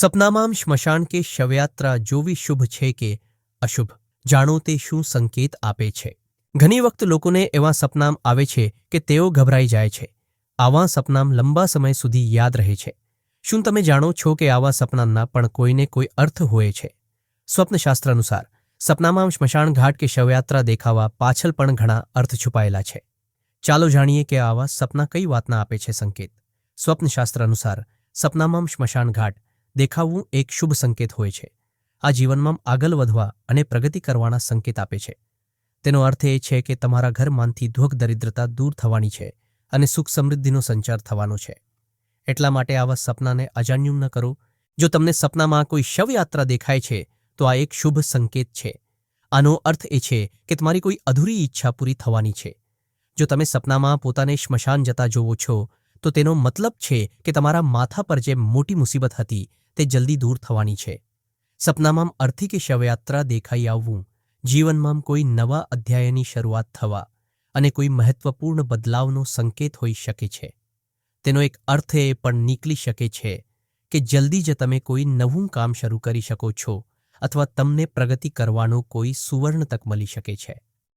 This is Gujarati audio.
સપનામાં સ્મશાન કે શવયાત્રા જોવી શુભ છે કે અશુભ? જાણો તે શું સંકેત આપે છે? ઘણી વખત લોકોને એવા સપનામ આવે છે કે તેઓ ગભરાઈ જાય છે. આવા સપનામ લંબા સમય સુધી યાદ રહે છે. શું તમે જાણો છો કે આવા સપનાના પણ કોઈને કોઈ અર્થ હોય છે? સ્વપ્નશાસ્ત્ર અનુસાર, સપનામાં સ્મશાન ઘાટ કે શવયાત્રા દેખાવા પાછળ પણ ઘણા અર્થ છુપાયેલા છે. ચાલો જાણીએ કે આવા સપના કઈ વાતના આપે છે સંકેત? સ્વપ્નશાસ્ત્ર અનુસાર, સપનામાં સ્મશાન ઘાટ દેખાવવું એક શુભ સંકેત હોય છે. આ જીવનમાં આગળ વધવા અને પ્રગતિ કરવાના સંકેત આપે છે. તેનો અર્થ એ છે કે તમારા ઘરમાંથી ધોક દરિદ્રતા દૂર થવાની છે અને સુખ સમૃદ્ધિનો સંચાર થવાનો છે. એટલા માટે આવા સપનાને અજાણ્યું ન કરો. જો તમને સપનામાં કોઈ શવયાત્રા દેખાય છે, તો આ એક શુભ સંકેત છે. આનો અર્થ એ છે કે તમારી કોઈ અધૂરી ઈચ્છા પૂરી થવાની છે. જો તમે સપનામાં પોતાને સ્મશાન જતા જોવો છો, તો તેનો મતલબ છે કે તમારા માથા પર જે મોટી મુસીબત હતી તે જલ્દી દૂર થવાની છે. સપનામાં અર્થિક શવયાત્રા દેખાઈ આવવું, જીવનમાં કોઈ નવા અધ્યાયની શરૂઆત થવા અને કોઈ મહત્વપૂર્ણ બદલાવનો સંકેત હોઈ શકે છે. તેનો એક અર્થ એ પણ નીકળી શકે છે કે જલ્દી જ તમે કોઈ નવું કામ શરૂ કરી શકો છો અથવા તમને પ્રગતિ કરવાનો કોઈ સુવર્ણ તક મળી શકે છે.